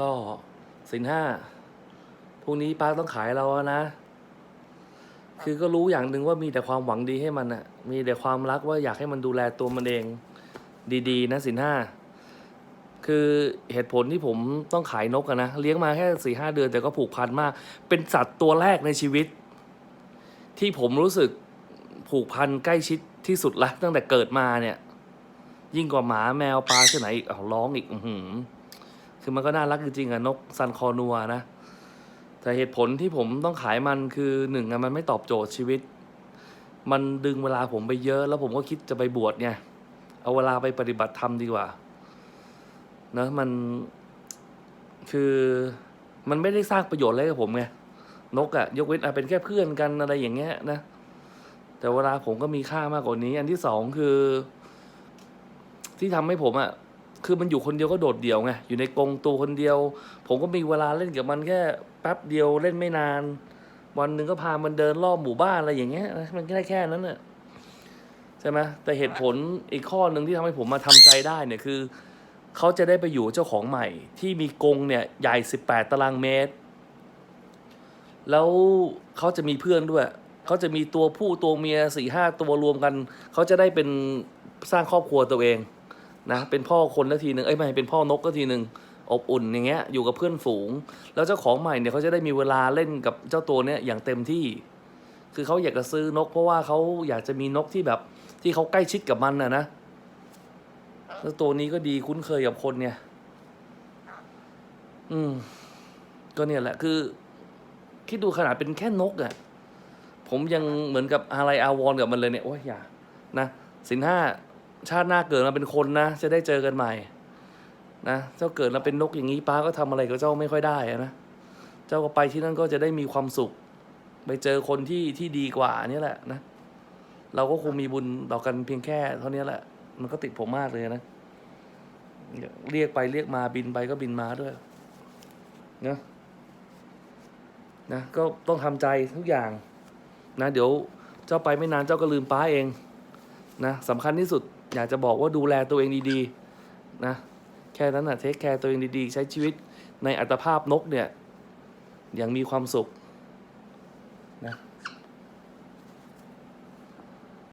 ก็สินห้าพรุ่งนี้ป้าต้องขายเราอะนะ คือก็รู้อย่างหนึ่งว่ามีแต่ความหวังดีให้มันอะมีแต่ความรักว่าอยากให้มันดูแลตัวมันเอง ดีๆ นะสินห้าคือเหตุผลที่ผมต้องขายนกอะนะเลี้ยงมาแค่สี่ห้าเดือนแต่ก็ผูกพันมาก เป็นสัตว์ตัวแรกในชีวิต ที่ผมรู้สึกผูกพันใกล้ชิดที่สุดละตั้งแต่เกิดมาเนี่ย ยิ่งกว่าหมาแมวปลาที่ไหนอีกอ้าร้องอีก อือหือ คือมันก็น่ารักจริงๆอะนกซันคอนัวนะ แต่เหตุผลที่ผมต้องขายมันคือหนึ่งอะมันไม่ตอบโจทย์ชีวิต มันดึงเวลาผมไปเยอะ แล้วผมก็คิดจะไปบวชไงเอาเวลาไปปฏิบัติธรรมดีกว่านะมันคือมันไม่ได้สร้างประโยชน์อะไรกับผมไงนกอะยกเว้นอะเป็นแค่เพื่อนกันอะไรอย่างเงี้ยนะ แต่เวลาผมก็มีค่ามากกว่านี้ อันที่สองคือ ที่ทำให้ผมอะ คือมันอยู่คนเดียวก็โดดเดี่ยวไงอยู่ในกรงตัวคนเดียว ผมก็มีเวลาเล่นกับมันแค่แป๊บเดียวเล่นไม่นาน วันหนึ่งก็พามันเดินรอบหมู่บ้านอะไรอย่างเงี้ยมันแค่แค่นั้นน่ะใช่ไหมแต่เหตุผลอีกข้อหนึ่งที่ทำให้ผมมาทำใจได้เนี่ยคือเขาจะได้ไปอยู่เจ้าของใหม่ ที่มีกรงเนี่ยใหญ่สิบแปดตารางเมตร แล้วเขาจะมีเพื่อนด้วยเขาจะมีตัวผู้ตัวเมียสี่ห้าตัวรวมกันเขาจะได้เป็นสร้างครอบครัวตัวเอง นะเป็นพ่อคนละทีหนึ่งเอ้ยไม่เป็นพ่อนกก็ทีหนึ่งอบอุ่นอย่างเงี้ยอยู่กับเพื่อนฝูง แล้วเจ้าของใหม่เนี่ยเขาจะได้มีเวลาเล่นกับเจ้าตัวเนี้ยอย่างเต็มที่ คือเขาอยากจะซื้อนก เพราะว่าเขาอยากจะมีนกที่แบบที่เขาใกล้ชิดกับมันนะนะแล้วตัวนี้ก็ดีคุ้นเคยกับคนเนี่ย อืม ก็เนี่ยแหละคือ คิดดูขนาดเป็นแค่นกอะ่ะ ผมยังเหมือนกับอะไรอาวรกับมันเลยเนี่ย โอ้ยอย่า นะสินห้า ชาติหน้าเกิดมาเป็นคนนะ จะได้เจอกันใหม่ นะเจ้าเกิดมาเป็นนกอย่างนี้ป้าก็ทำอะไรกับเจ้าไม่ค่อยได้นะเจ้าก็ไปที่นั่นก็จะได้มีความสุข ไปเจอคนที่ที่ดีกว่านี่แหละนะเราก็คงมีบุญต่อกันเพียงแค่เท่านี้แหละ มันก็ติดผมมากเลยนะเรียกไปเรียกมาบินไปก็บินมาด้วยนะนะก็ต้องทำใจทุกอย่าง นะ เดี๋ยวเจ้าไปไม่นานเจ้าก็ลืมป้าเอง นะสำคัญที่สุด อยากจะบอกว่าดูแลตัวเองดีๆนะแค่นั้นนะเทคแคร์ตัวเองดีๆ ใช้ชีวิตในอัตภาพนกเนี่ยอย่างมีความสุขนะ